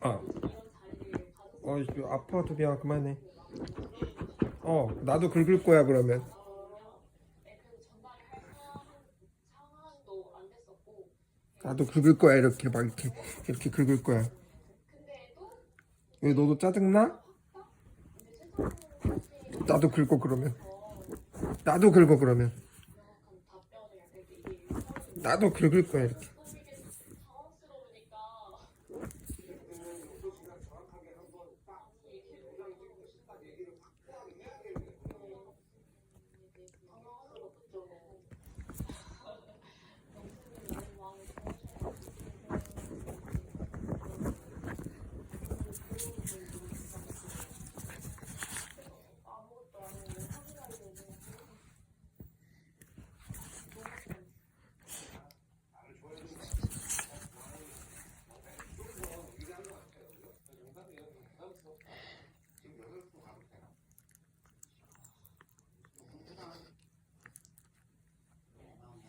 아. 어, 아파 두비야 그만해. 어, 나도 긁을 거야 그러면. 나도 긁을 거야 이렇게 막 이렇게 이렇게 긁을 거야. 왜 너도 짜증나? 나도 긁고 그러면. 나도 긁어 그러면. 나도 긁을 거야 이렇게. 嗯。